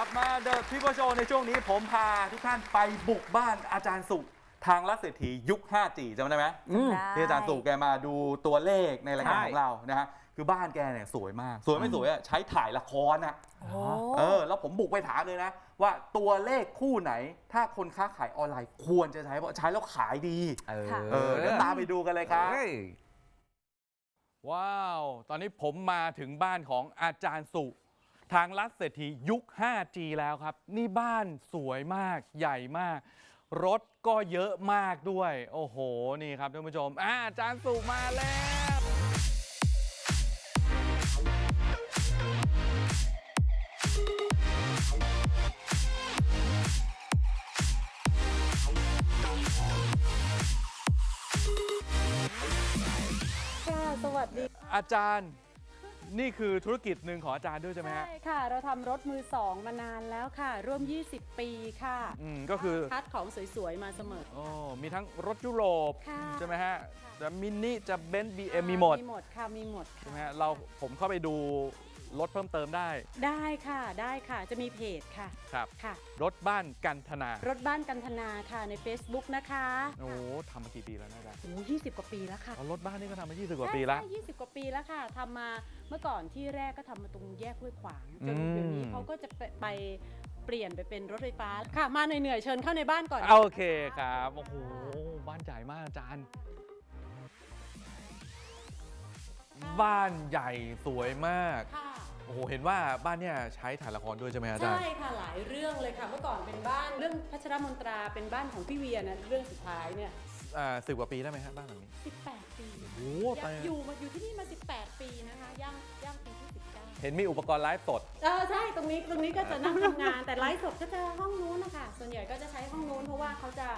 ครับมาเดอะทริปโชว์ในช่วงนี้ผมพาทุกท่านไปบุกบ้านอาจารย์สุทางรัศเศรษฐียุค 5G จำได้ไหมอืมที่อาจารย์สุแกมาดูตัวเลขในรายการใช่ของเรานะฮะคือบ้านแกเนี่ยสวยมาก สวยไม่สวยอะใช้ถ่ายละครอะโอ้เออ แล้วผมบุกไปถามเลยนะ ว่าตัวเลขคู่ไหน ถ้าคนค้าขายออนไลน์ควรจะใช้เพราะใช้แล้วขายดี เออเออเดี๋ยวตามไปดูกันเลยครับเฮ้ยว้าว ตอนนี้ผมมาถึงบ้านของอาจารย์สุ ทางรัฐเศรษฐียุค 5G แล้วครับ นี่บ้านสวยมากใหญ่มาก รถก็เยอะมากด้วย โอ้โห นี่ครับท่านผู้ชมอาอาจารย์สุมาแล้วค่ะสวัสดี อาจารย์ นี่คือธุรกิจหนึ่งของอาจารย์ด้วยใช่ไหมฮะ ใช่ค่ะ เราทำรถมือสองมานานแล้วค่ะ ร่วม 20 ปีค่ะอืมก็คือ คัดของสวยๆ มาเสมอ โอ้มีทั้งรถยุโรปค่ะใช่ไหมฮะค่ะ จะมินิจะเบนซ์บีเอ็มมีหมดมีหมดค่ะมีหมดใช่ไหมค่ะฮะเราผมเข้าไปดู รถเพิ่มเติมได้ได้ค่ะได้ค่ะจะมีเพจค่ะครับค่ะ รถบ้านกันธนารถบ้านกันธนาค่ะใน Facebook นะคะโอ้ทำมากี่ปีแล้วนะอาจารย์โอ้20กว่าปีแล้วค่ะอ๋อรถบ้านนี่ก็ทำมา 20 กว่าปีแล้วใช่20กว่าปีแล้วค่ะทำมาเมื่อก่อนที่แรกก็ทำมาตรงแยกห้วยขวางจนอืม เดี๋ยวนี้เขาก็จะไปไปเปลี่ยนไปเป็นรถไฟฟ้าค่ะ มาเหนื่อยๆเชิญเข้าในบ้านก่อนโอเคครับโอ้โหบ้านใหญ่มากอาจารย์ บ้านใหญ่สวยมาก ค่ะ โอ้โห เห็นว่าบ้านเนี่ยใช้ถ่ายละครด้วยใช่ไหมอาจารย์ ใช่ค่ะหลายเรื่องเลยค่ะ เมื่อก่อนเป็นบ้านเรื่องพัชรมนตราเป็นบ้านของพี่เวียนะเรื่องสุดท้ายเนี่ย อ่าสิบกว่าปีได้ไหมฮะบ้านหลังนี้ 18 ปีโอ้โหยัแต่งอยู่มาอยู่ที่นี่มา 18 ปีนะคะย่างย่างปีที่ 19เห็นมีอุปกรณ์ไลฟ์สด เออใช่ตรงนี้ตรงนี้ก็จะนั่งทำงาน แต่ไลฟ์สดก็จะห้องนู้นนะคะส่วนใหญ่ก็จะใช้ห้องนู้นเพราะว่าเขาจะ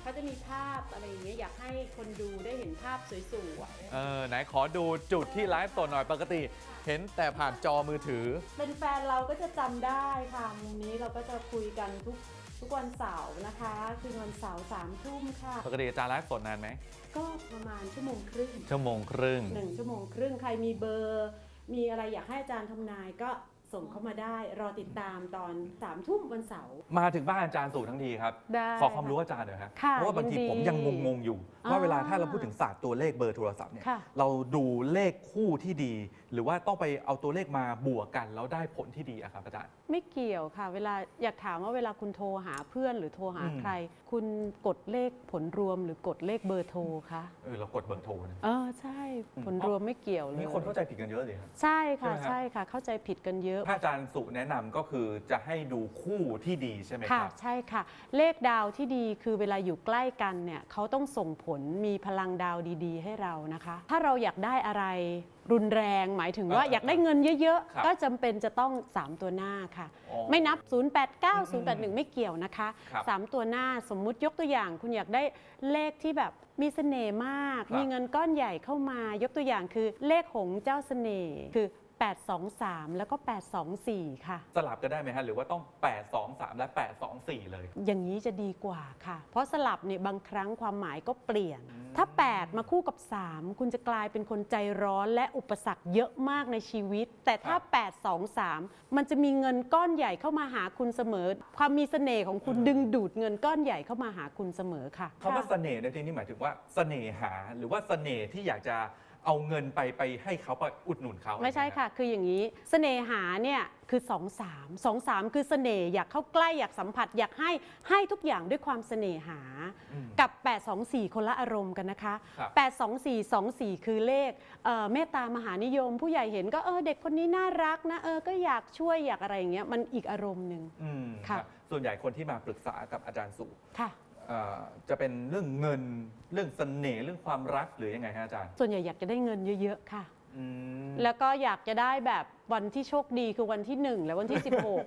เขาจะมีภาพอะไรอย่างเงี้ยอยากให้คนดูได้เห็นภาพสวยๆเออไหนขอดูจุดที่ไลฟ์สดหน่อยปกติ เห็นแต่ผ่านจอมือถือเป็นแฟนเราก็จะจำได้ค่ะมุมนี้เราก็จะคุยกันทุกทุกวันเสาร์นะคะ คืนวันเสาร์สามทุ่มค่ะ ปกติอาจารย์ไลฟ์สดนานไหมก็ประมาณชั่วโมงครึ่งชั่วโมงครึ่ง หนึ่งชั่วโมงครึ่งใครมีเบอร์ มีอะไรอยากให้อาจารย์ทำนายก็ ส่งเข้ามาได้ รอติดตามตอนสามทุ่มวันเสาร์ มาถึงบ้านอาจารย์สู่ทั้งทีครับ ได้ขอความรู้อาจารย์หน่อยครับค่ะเพราะว่าบางทียินดีผมยังงงๆอยู่ว่าอ่าเวลาถ้าเราพูดถึงศาสตร์ตัวเลขเบอร์โทรศัพท์เนี่ยค่ะ เราดูเลขคู่ที่ดี หรือว่าต้องไปเอาตัวเลขมาบวกกันแล้วได้ผลที่ดีอะครับอาจารย์ ไม่เกี่ยวค่ะ เวลาอยากถามว่าเวลาคุณโทรหาเพื่อนหรือโทรหาอืม ใคร คุณกดเลขผลรวมหรือกดเลขเบอร์โทรคะเออเรากดเบอร์โทรนะ เออใช่อืม ผลรวมไม่เกี่ยวเลย มีคนเข้าใจผิดกันเยอะเลยครับ ใช่ค่ะใช่ไหมครับใช่ค่ะเข้าใจผิดกันเยอะถ้าอาจารย์สุแนะนำก็คือจะให้ดูคู่ที่ดีใช่ไหมคค่ะรับ ใช่ค่ะ เลขดาวที่ดีคือเวลาอยู่ใกล้กันเนี่ยเขาต้องส่งผลมีพลังดาวดีๆ ให้เรานะคะ ถ้าเราอยากได้อะไรรุนแรงหมายถึงว่าอ่าอยากได้เงินเยอะครับๆ ก็จำเป็นจะต้อง 3 ตัวหน้าค่ะ อ๋อไม่นับ 089อืม081 ไม่เกี่ยวนะคะ ครับ 3 ตัวหน้าสมมุติยกตัวอย่าง คุณอยากได้เลขที่แบบมีเสน่ห์มาก ครับมีเงินก้อนใหญ่เข้ามายกตัวอย่างคือเลขหงส์เจ้าเสน่ห์คือ 823 แล้วก็ 824 ค่ะ สลับกันได้ไหมฮะ หรือว่าต้อง 8 2 3 และ 8 2 4 เลย อย่างนี้จะดีกว่าค่ะ เพราะสลับเนี่ยบางครั้งความหมายก็เปลี่ยนอืมถ้า 8 มาคู่กับ 3 คุณจะกลายเป็นคนใจร้อนและอุปสรรคเยอะมากในชีวิต แต่ถ้า 8 2 3 มันจะมีเงินก้อนใหญ่เข้ามาหาคุณเสมอ ความมีเสน่ห์ของคุณดึงดูดเงินก้อนใหญ่เข้ามาหาคุณเสมอค่ะคำว่าเสน่ห์ในที่นี้หมายถึงว่าเสน่หาหรือว่าเสน่ห์ที่อยากจะ เอาเงินไปไปให้เขาไปอุดหนุนเขาไม่ใช่ค่ะ คืออย่างนี้เสน่หาเนี่ยคือ2 3 2 3คือเสน่ห์อยากเข้าใกล้อยากสัมผัสอยากให้ให้ทุกอย่างด้วยความเสน่หาอืมกับ 824 คนละอารมณ์กันนะคะครับ824 24 คือเลขเอ่อเมตตามหานิยม ผู้ใหญ่เห็นก็เออเด็กคนนี้น่ารักนะเออก็อยากช่วยอยากอะไรอย่างเงี้ยมันอีกอารมณ์หนึ่ง อืมค่ะรับส่วนใหญ่คนที่มาปรึกษากับอาจารย์สุ ค่ะ เอ่อจะเป็นเรื่องเงินเรื่องเสน่ห์เรื่องความรักหรือยังไงฮะอาจารย์ส่วนใหญ่อยากจะได้เงินเยอะๆค่ะ อืมแล้วก็อยากจะได้แบบวันที่โชคดีคือวันที่ 1 และวันที่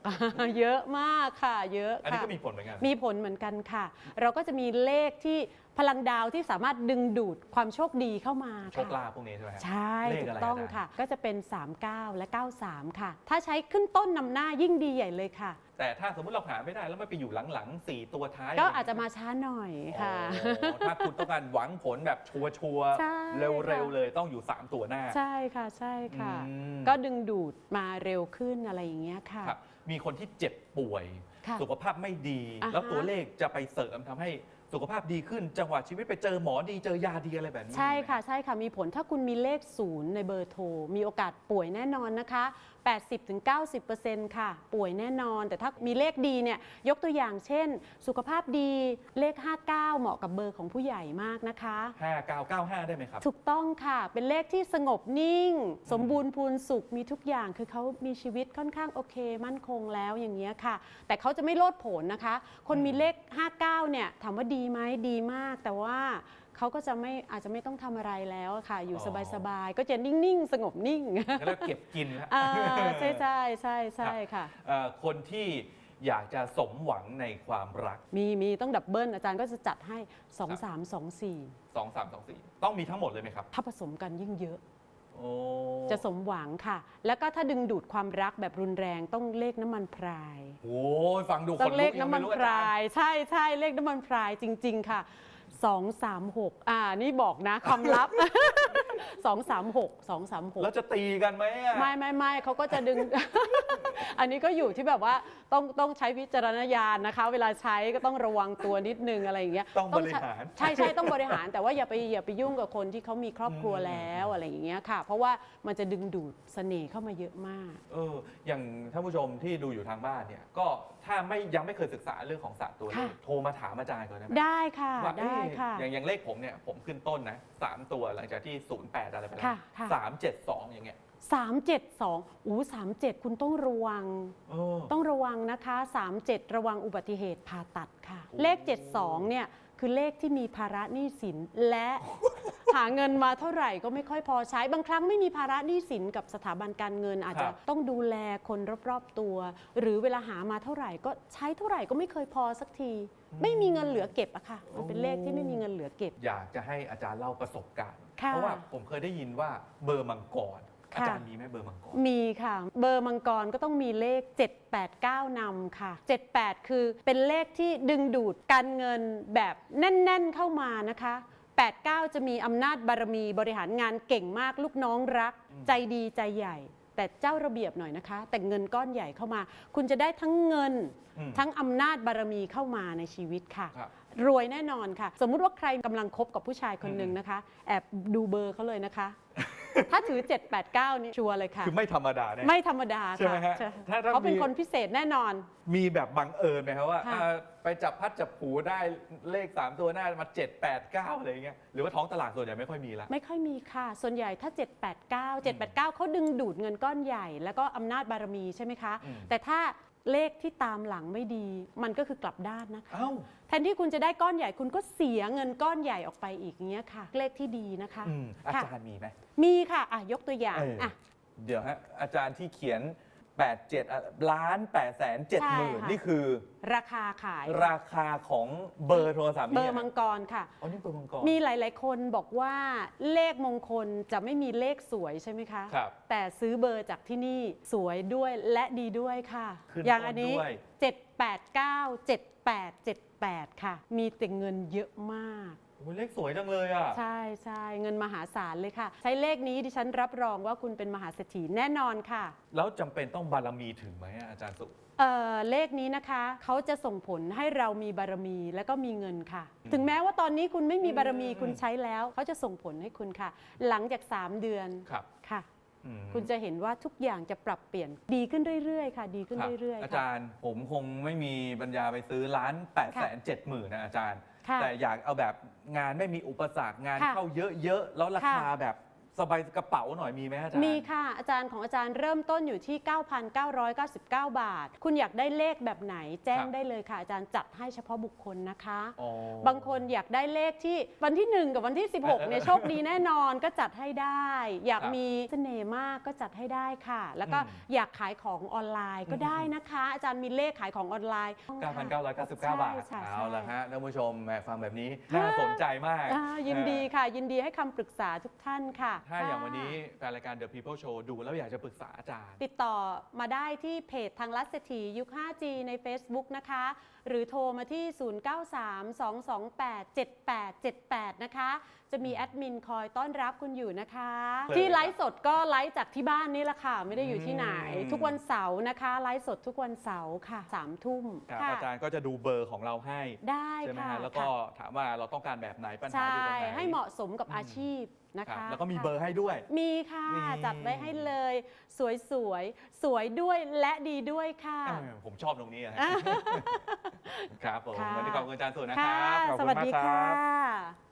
16 เยอะมากค่ะ เยอะอันนี้ค่ะ ก็มีผลเหมือนกัน มีผลเหมือนกันค่ะ เราก็จะมีเลขที่พลังดาวที่สามารถดึงดูดความโชคดีเข้ามาโชคค่ะลาภพวกนี้ใช่ไหมฮะ ใช่เลขถูอะไรกต้องอาจารย์ ค่ะ ก็จะเป็น 39 และ 93 ค่ะ ถ้าใช้ขึ้นต้นนำหน้ายิ่งดีใหญ่เลยค่ะ แต่ถ้าสมมติเราหาไม่ได้แล้วไม่ไปอยู่หลังๆสี่ตัวท้ายก็อาจจะมาช้าหน่อยค่ะ อ๋อถ้าคุณต้องการหวังผลแบบชัวร์ใช่ ๆเร็วๆเลยต้องอยู่ 3 ตัวหน้าใช่ค่ะใช่ค่ะ อืมก็ดึงดูดมาเร็วขึ้นอะไรอย่างเงี้ยค่ะ ครับมีคนที่เจ็บป่วย ค่ะ สุขภาพไม่ดี อ่าฮะ แล้วตัวเลขจะไปเสริมทำให้ สุขภาพดีขึ้น จังหวะชีวิตไปเจอหมอดีเจอยาดีอะไรแบบนี้ใช่มีไหมค่ะใช่ค่ะ มีผลถ้าคุณมีเลขศูนย์ในเบอร์โทร มีโอกาสป่วยแน่นอนนะคะ 80-90%ค่ะ ป่วยแน่นอน แต่ถ้ามีเลขดีเนี่ยยกตัวอย่างเช่น สุขภาพดีเลข 59 เหมาะกับเบอร์ของผู้ใหญ่มากนะคะ 5995 ได้ไหมครับ ถูกต้องค่ะ เป็นเลขที่สงบนิ่ง สมบูรณ์พูนสุขมีทุกอย่างคือเขามีชีวิตค่อนข้างโอเค มั่นคงแล้วอย่างเงี้ยค่ะ แต่เขาจะไม่โลดโผนนะคะ คนมีเลข 59 เนี่ยถามว่าดีไหมดีมาก แต่ว่าเขาก็จะไม่อาจจะไม่ต้องทำอะไรแล้วอะค่ะ อยู่อ๋อ สบายๆก็จะนิ่งๆ สงบนิ่งแล้วเก็บกินแล้วอ่าใช่ใช่ใช่ใช่ค่ะ เอ่อคนที่อยากจะสมหวังในความรัก มีมีต้องดับเบิลอาจารย์ก็จะจัดให้ 2 3 2 4 2 3 2 4 ต้องมีทั้งหมดเลยไหมครับ ถ้าผสมกันยิ่งเยอะโอ้ จะสมหวังค่ะ แล้วก็ถ้าดึงดูดความรักแบบรุนแรงต้องเลขน้ำมันพรายโหฟังดูคต้อนงลุเลกขยังน้ำมัไม่นรู้พอาจารายย์ใช่ใช่เลขน้ำมันพรายจริง ๆ ค่ะ 2 3 6 อ่า นี่บอกนะความลับ 2 3 6 2 3แล้ว6จะตีกันไหมอะ ไม่ไม่ไม่เขาก็จะดึง อันนี้ก็อยู่ที่แบบว่าต้องต้องใช้วิจารณญาณนะคะ เวลาใช้ก็ต้องระวังตัวนิดนึงอะไรอย่างเงี้ยต้องบริหาร ใช่ใช่ต้องบริหาร แต่ว่าอย่าไปอย่าไปยุ่งกับคนที่เขามีครอบครัวอืมแล้วอะไรอย่างเงี้ยค่ะ เพราะว่ามันจะดึงดูดเสน่ห์เข้ามาเยอะมาก เอออย่างท่านผู้ชมที่ดูอยู่ทางบ้านเนี่ย ก็ถ้าไม่ยังไม่เคยศึกษาเรื่องของศาสตร์ตัวเลขค่ะ โทรมาถามอาจารย์ก่อนได้ไหมได้ค่ะว่าได้เอ๊ค่ะอย่างอย่างเลขผมเนี่ยผมขึ้นต้นนะสามตัวหลังจากที่ 08 อะไรไปแล้วค่ะค่ะ สามเจ็ดสองอย่างเงี้ย372อู้37 คุณต้องระวัง เออ ต้องระวังนะคะ 37 ระวังอุบัติเหตุผ่าตัดค่ะ โอ้ เลข 72 เนี่ย คือเลขที่มีภาระหนี้สิน และ หาเงินมาเท่าไหร่ก็ไม่ค่อยพอใช้ บางครั้งไม่มีภาระหนี้สินกับสถาบันการเงิน อาจจะต้องดูแลคนรอบๆตัว หรือเวลาหามาเท่าไหร่ก็ใช้เท่าไหร่ก็ไม่เคยพอสักที ไม่มีเงินเหลือเก็บอะค่ะมันเป็นเลขที่ไม่มีเงินเหลือเก็บ อยากจะให้อาจารย์เล่าประสบการณ์ ค่ะ เพราะว่าผมเคยได้ยินว่าเบอร์มังกรค่ะอาจารย์มีไหมเบอร์มังกร มีค่ะ เบอร์มังกรก็ต้องมีเลข 789นำค่ะ 78 คือเป็นเลขที่ดึงดูดการเงินแบบแน่น ๆเข้ามานะคะ 89 จะมีอำนาจบารมีบริหารงานเก่งมากลูกน้องรัก ใจดีใจใหญ่ แต่เจ้าระเบียบหน่อยนะคะ แต่เงินก้อนใหญ่เข้ามา คุณจะได้ทั้งเงิน อืมทั้งอำนาจบารมีเข้ามาในชีวิตค่ะ ครับรวยแน่นอนค่ะ สมมุติว่าใครกำลังคบกับผู้ชายคนหนึ่งนะคะ แอบดูเบอร์เขาเลยนะคะ ถ้าถือ 789 นี่ชัวร์เลยค่ะ คือไม่ธรรมดาแน่ไม่ธรรมดาใช่ไหมค่ะฮะใช่ถ้าถ้าเขาเป็นมี คนพิเศษแน่นอน มีแบบบังเอิญไหมครับว่าค่ะ อ่าไปจับพัดจับผูได้เลข 3 ตัวหน้ามา 7 8 9 อะไรอย่างเงี้ยหรือว่าท้องตลาดส่วนใหญ่ไม่ค่อยมีละ ไม่ค่อยมีค่ะ ส่วนใหญ่ถ้า 789 789 เขาดึงดูดเงินก้อนใหญ่ แล้วก็อำนาจบารมีใช่ไหมคะ อืมแต่ถ้า เลขที่ตามหลังไม่ดี มันก็คือกลับด้านนะคะ เอ้า แทนที่คุณจะได้ก้อนใหญ่คุณก็เสียเงินก้อนใหญ่ออกไปอีกอย่างเงี้ยค่ะ เลขที่ดีนะคะอืมอาค่ะจารย์มีไหม มีค่ะอะยกตัวอย่างเอออ่ อะ เดี๋ยวฮะอาจารย์ที่เขียน 8 7ล้าน8แสน7หมื่นใช่ค่ะ นี่คือ ราคาขาย ราคาของเบอร์โทรศัพท์เบอนี่ร์มังกรค่ะ อ๋อนี่เบอร์มังกรมีหลาย ๆ คนบอกว่าเลขมงคลจะไม่มีเลขสวยใช่ไหมคะ ครับ แต่ซื้อเบอร์จากที่นี่สวยด้วยและดีด้วยค่ะ ขึ้นอย่างอันนี้ ต้นด้วย 789 7878 ค่ะ มีแต่เงินเยอะมาก โอ้ยเลขสวยจังเลยอะ ใช่ใช่เงินมหาศาลเลยค่ะ ใช้เลขนี้ดิฉันรับรองว่าคุณเป็นมหาเศรษฐีแน่นอนค่ะ แล้วจำเป็นต้องบารมีถึงไหมอะอาจารย์สุ เอ่อเลขนี้นะคะเขาจะส่งผลให้เรามีบารมีแล้วก็มีเงินค่ะถึงแม้ว่าตอนนี้คุณไม่มีบารมีอืม คุณใช้แล้วเขาจะส่งผลให้คุณค่ะ หลังจาก 3 เดือนครับค่ะ อืมคุณจะเห็นว่าทุกอย่างจะปรับเปลี่ยนดีขึ้นเรื่อยๆ ค่ะ ดีขึ้นครับเรื่อยๆอาค่ะ จารย์ผมคงไม่มีปัญญาไปซื้อล้าน8แสน7หมื่นนะอาจารย์ ค่ะแต่อยากเอาแบบงานไม่มีอุปสรรคงานค่ะเข้าเยอะๆ แล้วราคาค่ะ แบบ สบายกระเป๋าหน่อยมีไหมอาจารย์ มีค่ะ อาจารย์ของอาจารย์เริ่มต้นอยู่ที่ 9,999 บาท คุณอยากได้เลขแบบไหนแจ้งครับ ได้เลยค่ะ อาจารย์จัดให้เฉพาะบุคคลนะคะ อ๋อ บางคนอยากได้เลขที่วันที่ 1 กับวันที่ 16เนี่ยโชคดีแน่นอนก็จัดให้ได้ อยากครับมีเสน่ห์มากก็จัดให้ได้ค่ะ แล้วก็อืมอยากขายของออนไลน์ก็ได้นะคะ อาจารย์มีเลขขายของออนไลน์9,999 บาท ใช่ค่ะเอาละใช่ ฮะท่านผู้ชมแหมฟังแบบนี้น่าสนใจมาก อ่ายินดีค่ะ ยินดีให้คำปรึกษาทุกท่านค่ะถ้าค่ะอย่างวันนี้แฟนรายการ The People Show ดูแล้วอยากจะปรึกษาอาจารย์ ติดต่อมาได้ที่เพจทางรัศถียุค 5G ใน Facebook นะคะหรือโทรมาที่ 0932287878 นะคะ จะมีแอดมินคอยต้อนรับคุณอยู่นะคะเลยที่ไลฟ์สดก็ไลฟ์จากที่บ้านนี่แหละค่ะ ไม่ได้อยู่ที่ไหนอืมทุกวันเสาร์นะคะ ไลฟ์สดทุกวันเสาร์ค่ะสามทุ่มครับค่ะอาจารย์ก็จะดูเบอร์ของเราให้ได้ใช่ไหมค่ะฮะแล้วก็ค่ะถามว่าเราต้องการแบบไหนปัญหาใช่อยู่ตรงไหนให้เหมาะสมกับอาชีพนะครัคะบแล้วก็มีค่ะเบอร์ให้ด้วย มีค่ะ นี่ จัดไว้ให้เลย สวยสวยๆสวยด้วยและดีด้วยค่ะ เออผมชอบตรงนี้อะฮะครับผมค่ะวันนี้ขอบคุณอาจารย์สุนะคค่ะรับขอบสคุณวัสมากดีครัค่บะ